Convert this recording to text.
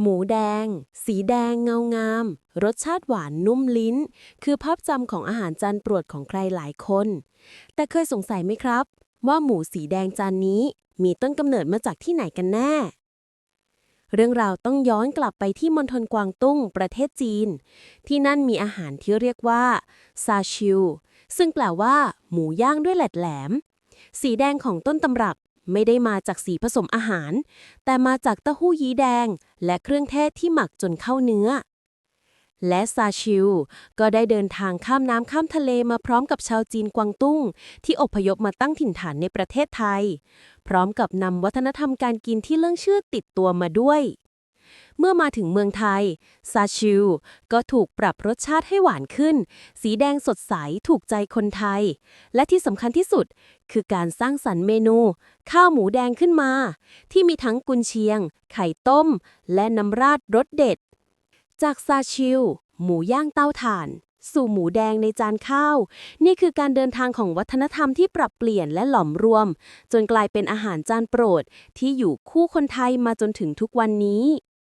หมูแดง สีแดงเงางาม รสชาติหวานนุ่มลิ้น คือภาพจำของอาหารจานโปรดของใครหลายคน แต่เคยสงสัยไหมครับ ว่าหมูสีแดงจานนี้มีต้นกำเนิดมาจากที่ไหนกันแน่ เรื่องราวต้องย้อนกลับไปที่มณฑลกวางตุ้ง ประเทศจีน ที่นั่นมีอาหารที่เรียกว่าซาชิว ซึ่งแปลว่า หมูย่างด้วยแหลดแหลม สีแดงของต้นตำรับ ไม่ได้มาจากสีผสมอาหาร แต่มาจากเต้าหู้ยี้แดง และเครื่องเทศที่หมักจนเข้าเนื้อ และซาชิว ก็ได้เดินทางข้ามน้ำข้ามทะเลมาพร้อมกับชาวจีนกวางตุ้ง ที่อพยพมาตั้งถิ่นฐานในประเทศไทย พร้อมกับนำวัฒนธรรมการกินที่เรื่องชื่อติดตัวมาด้วย เมื่อมาถึงเมืองไทย ซาชิว ก็ถูกปรับรสชาติให้หวานขึ้น สีแดงสดใสถูกใจคนไทย และที่สำคัญที่สุด คือการสร้างสรรค์เมนู ข้าวหมูแดงขึ้นมา ที่มีทั้งกุนเชียง ไข่ต้ม และน้ำราดรสเด็ด จากซาชิว หมูย่างเตาถ่านสู่หมูแดงในจานข้าว นี่คือการเดินทางของวัฒนธรรมที่ปรับเปลี่ยนและหลอมรวม จนกลายเป็นอาหารจานโปรดที่อยู่คู่คนไทยมาจนถึงทุกวันนี้